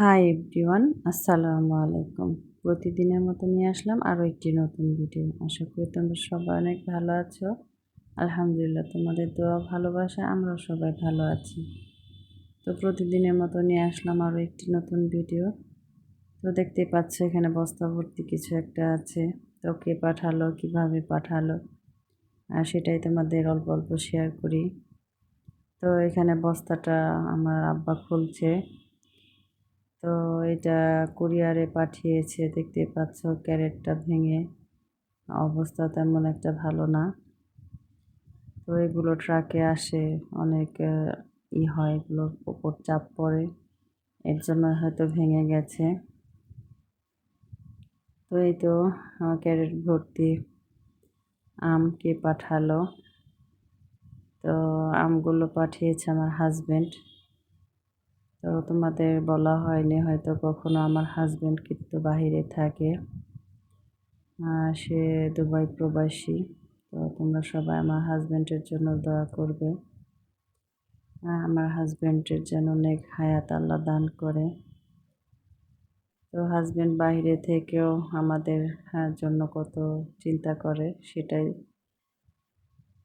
Hi everyone আসসালামু আলাইকুম। প্রতিদিনের মতো নিয়ে আসলাম আরও একটি নতুন ভিডিও আশা করি তোমরা সবাই অনেক ভালো আছো। আলহামদুলিল্লাহ, তোমাদের দোয়া ভালোবাসা, আমরাও সবাই ভালো আছি। তো প্রতিদিনের মতো নিয়ে আসলাম আরও একটি নতুন ভিডিও তো দেখতে পাচ্ছ এখানে বস্তা ভর্তি কিছু একটা আছে। তো কে পাঠালো, কীভাবে পাঠালো, আর সেটাই তোমাদের অল্প অল্প শেয়ার করি। তো এখানে বস্তাটা আমার আব্বা খুলছে। তো এটা কুরিয়ারে পাঠিয়েছে দেখতে পাচ্ছ ক্যারেটটা ভেঙে। অবস্থা তেমন একটা ভালো না। তো এগুলো ট্রাকে আসে, অনেক ই হয় এগুলোর ওপর চাপ পড়ে, এর জন্য হয়তো ভেঙে গেছে। তো এই তো ক্যারেট ভর্তি আমকে পাঠালো। তো আমগুলো পাঠিয়েছে আমার হাজব্যান্ড তো তোমাদের বলা হয়নি হয়তো কখনো আমার হাজব্যান্ড কিন্তু বাহিরে থাকে। সে দুবাই প্রবাসী তো তোমরা সবাই আমার হাজব্যান্ডের জন্য দোয়া করবে। আমার হাজব্যান্ডের যেন অনেক হায়াত আল্লাহ দান করে। তো হাজব্যান্ড বাইরে থেকেও আমাদের হ্যাঁ, জন্য কত চিন্তা করে সেটাই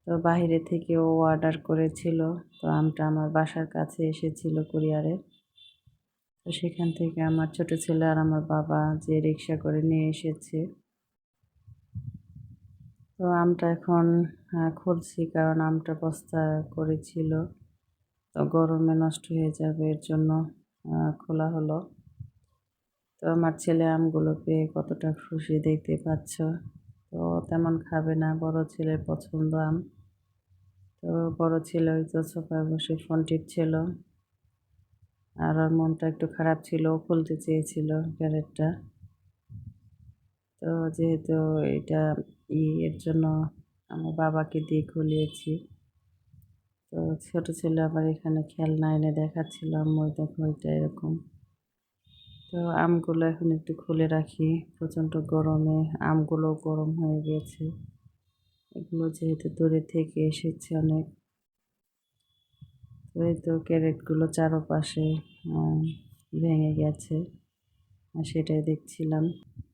তো বাহিরে থেকেও অর্ডার করেছিল। তো আমটা আমার বাসার কাছে এসেছিল কুরিয়ারে তো সেখান থেকে আমার ছোট ছেলে আর আমার বাবা যে রিক্সা করে নিয়ে এসেছে। তো আমটা এখন খুলছি কারণ আমটা বস্তা করেছিল। তো গরমে নষ্ট হয়ে যাবে, এর জন্য খোলা হলো। তো আমার ছেলে আমগুলো পেয়ে কতটা খুশি দেখতে পাচ্ছ? তো তেমন খাবে না। বড় ছেলের পছন্দ আম। তো বড় ছেলে ওই তো সোফায় বসে ফোন টিপছিল। আর ওর মনটা একটু খারাপ ছিল খুলতে চেয়েছিল ক্যারেটটা তো যেহেতু এটা ই এর জন্য আমার বাবাকে দিয়ে খুলিয়েছি। তো ছোটো ছেলে আবার এখানে খেলনা এনে দেখাচ্ছিলাম ওই দেখো ওইটা এরকম। তো আমগুলো এখন একটু খুলে রাখি। প্রচণ্ড গরমে আমগুলো গরম হয়ে গেছে। এগুলো যেহেতু দূরে থেকে এসেছে অনেক। তো এই তো ক্যারেটগুলো চারোপাশে ভেঙে গেছে। আর সেটাই দেখছিলাম।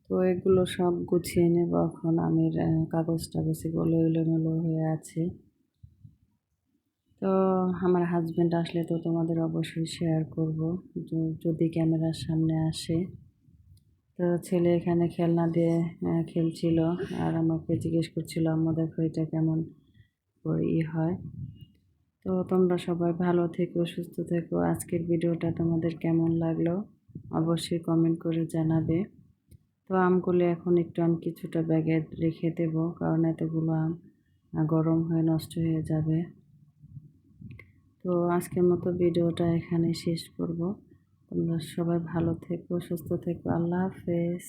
তো এগুলো সব গুছিয়ে নেব এখন। আমের কাগজ টাগজ এগুলো এলোমেলো হয়ে আছে। তো আমার হাজব্যান্ড আসলে তো তোমাদের অবশ্যই শেয়ার করব। যদি ক্যামেরার সামনে আসে। তো ছেলে এখানে খেলনা দিয়ে খেলছিল। আর আমাকে জিজ্ঞেস করছিল, আম্মা, দেখো এটা কেমন ই হয়? তো তোমরা সবাই ভালো থেকো, সুস্থ থেকো। আজকের ভিডিওটা তোমাদের কেমন লাগল? অবশ্যই কমেন্ট করে জানাবে। তো আমগুলো এখন একটু আমি কিছুটা ব্যাগে রেখে দেব, কারণ এতগুলো আম গরম হয়ে নষ্ট হয়ে যাবে। তো আজকের মতো ভিডিওটা এখানে শেষ করব। তোমরা সবাই ভালো থেকো, সুস্থ থেকো। আল্লাহ হাফেজ।